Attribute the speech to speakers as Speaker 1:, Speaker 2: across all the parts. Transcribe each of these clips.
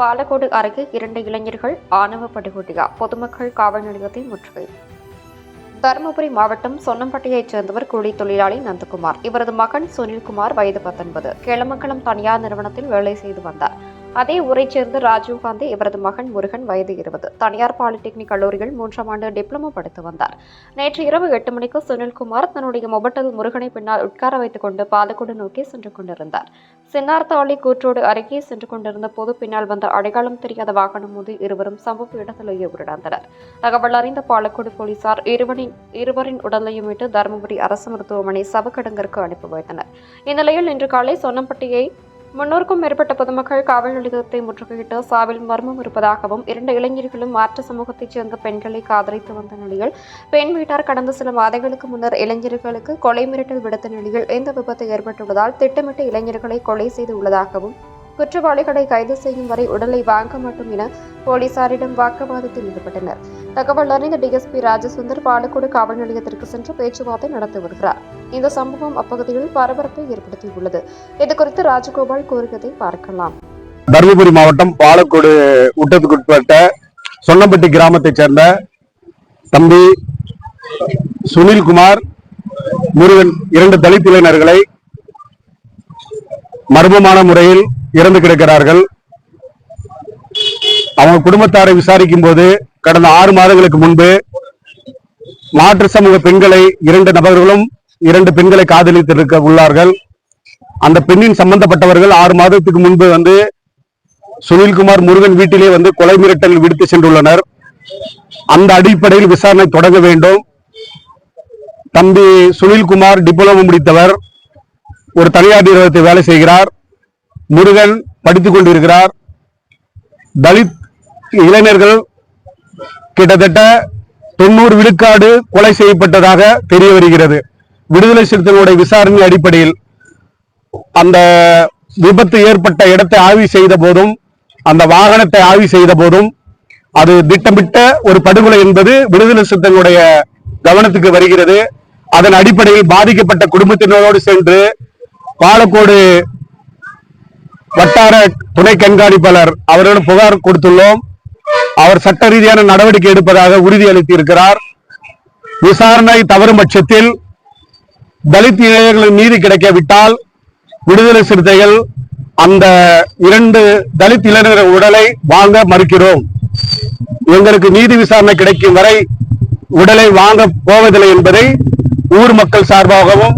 Speaker 1: பாலக்கோடு அருகே இரண்டு இளைஞர்கள் ஆணவ படுகொலையா பொதுமக்கள் காவல் நிலையத்தை முற்றுகை. தருமபுரி மாவட்டம் சொன்னம்பட்டியைச் சேர்ந்தவர் கூலி தொழிலாளி நந்தகுமார். இவரது மகன் சுனில்குமார் வயது பத்தொன்பது. கேளமங்கலம் தனியார் நிறுவனத்தில் வேலை செய்து வந்தார். அதே ஊரைச் சேர்ந்த ராஜீவ்காந்தி இவரது மகன் முருகன் வயது இருபது. தனியார் பாலிடெக்னிக் கல்லூரியில் மூன்றாம் ஆண்டு டிப்ளமோ படித்து வந்தார். நேற்று இரவு எட்டு மணிக்கு சுனில்குமார் தன்னுடைய மொபட்டில் முருகனை பின்னால் உட்கார வைத்துக் கொண்டு பாலக்கோடு நோக்கி சென்று கொண்டிருந்தார். சின்னார்த்தாளி கூற்றோடு அருகே சென்று கொண்டிருந்த போது பின்னால் வந்த அடையாளம் தெரியாத வாகனம் மோதி இருவரும் சம்பவ இடத்திலேயே உயிரிழந்தனர். தகவல் அறிந்த பாலக்கோடு போலீசார் இருவரின் இருவரின் உடலையும் மீட்டு தருமபுரி அரசு மருத்துவமனை சவக்கடங்கிற்கு அனுப்பி வைத்தனர். இந்நிலையில் இன்று காலை சொன்னம்பட்டியை முன்னூறுக்கும் மேற்பட்ட பொதுமக்கள் காவல் நிலையத்தை முற்றுகையிட்டு சாவில் மர்மம் இருப்பதாகவும் இரண்டு இளைஞர்களும் மாற்று சமூகத்தைச் சேர்ந்த பெண்களை காதலித்து வந்த நிலையில் பெண் வீட்டார் கடந்த சில மாதங்களுக்கு முன்னர் இளைஞர்களுக்கு கொலை மிரட்டல் விடுத்த நிலையில் இந்த விபத்து ஏற்பட்டுள்ளதால் திட்டமிட்டு இளைஞர்களை கொலை செய்து உள்ளதாகவும் குற்றவாளிகளை கைது செய்யும் வரை உடலை வாங்க மாட்டோம் என போலீசாரிடம் வாக்குவாதத்தில் ஈடுபட்டனர். தகவல் அறிந்த டிஎஸ்பி ராஜசுந்தர் பாலக்கோடு காவல் நிலையத்திற்கு சென்று பேச்சுவார்த்தை நடத்தி வருகிறார். இந்த சம்பவம் அப்பகுதியில் பரபரப்பை ஏற்படுத்தியுள்ளது. இதுகுறித்து ராஜகோபால் கூறுவதை பார்க்கலாம்.
Speaker 2: தருமபுரி மாவட்டம் பாலக்கோடு உட்டத்துக்குட்பட்ட சொன்னப்பட்டி கிராமத்தைச் சேர்ந்த தம்பி சுனில்குமார் முருகன் இரண்டு தலித் இளைஞர்களை மர்மமான முறையில் இறந்து கிடக்கிறார்கள். அவங்க குடும்பத்தாரை விசாரிக்கும் போது கடந்த ஆறு மாதங்களுக்கு முன்பு மாற்று சமூக பெண்களை இரண்டு நபர்களும் இரண்டு பெண்களை காதலித்திருக்க உள்ளார்கள். அந்த பெண்ணின் சம்பந்தப்பட்டவர்கள் ஆறு மாதத்துக்கு முன்பு வந்து சுனில்குமார் முருகன் வீட்டிலே வந்து கொலை மிரட்டல் விடுத்து சென்றுள்ளனர். அந்த அடிப்படையில் விசாரணை தொடங்க வேண்டும். தம்பி சுனில்குமார் டிப்ளமோ முடித்தவர். ஒரு தனியார் நிறுவனத்தில் வேலை செய்கிறார். முருகன் படித்துக் கொண்டிருக்கிறார். தலித் இளைஞர்கள் கிட்டத்தட்ட தொண்ணூறு விழுக்காடு கொலை செய்யப்பட்டதாக தெரிய வருகிறது. விடுதலை சிறுத்தைகளுடைய விசாரணை அடிப்படையில் அந்த விபத்து ஏற்பட்ட இடத்தை ஆய்வு செய்த போதும் அந்த வாகனத்தை ஆய்வு செய்த போதும் அது திட்டமிட்ட ஒரு படுகொலை என்பது விடுதலை சிறுத்தைகளுடைய கவனத்துக்கு வருகிறது. அதன் அடிப்படையில் பாதிக்கப்பட்ட குடும்பத்தினரோடு சென்று பாலக்கோடு வட்டார துணை கண்காணிப்பாளர் அவரிடம் புகார் கொடுத்துள்ளோம். அவர் சட்ட ரீதியான நடவடிக்கை எடுப்பதாக உறுதி அளித்திருக்கிறார் விசாரணை தவறும் பட்சத்தில் தலித் இளைஞர்களின் நீதி கிடைக்காவிட்டால் விடுதலை சிறுத்தைகள் அந்த இரண்டு தலித் இளைஞர்கள் உடலை வாங்க மறுக்கிறோம். எங்களுக்கு நீதி விசாரணை கிடைக்கும் வரை உடலை வாங்க போவதில்லை என்பதை ஊர் மக்கள் சார்பாகவும்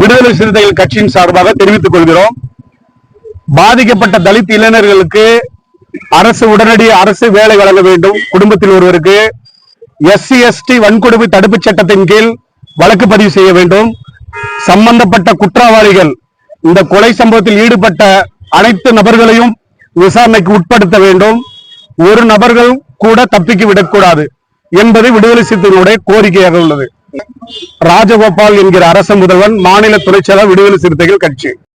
Speaker 2: விடுதலை சிறுத்தைகள் கட்சியின் சார்பாக தெரிவித்துக் கொள்கிறோம். பாதிக்கப்பட்ட தலித் இளைஞர்களுக்கு அரசு உடனடி அரசு வேலை வழங்க வேண்டும். குடும்பத்தில் ஒருவருக்கு எஸ்சி எஸ்டி வன்கொடுமை தடுப்புச் சட்டத்தின் கீழ் வழக்கு பதிவு செய்ய வேண்டும். சம்பந்தப்பட்ட குற்றவாளிகள் இந்த கொலை சம்பவத்தில் ஈடுபட்ட அனைத்து நபர்களையும் விசாரணைக்கு உட்படுத்த வேண்டும். ஒரு நபர்கள் கூட தப்பிக்கு விடக்கூடாது என்பது விடுதலை சிறுத்தைகளுடைய கோரிக்கையாக உள்ளது. ராஜகோபால் என்கிற அரச முதல்வன் மாநில துணைச்செயலர் விடுதலை சிறுத்தைகள் கட்சி.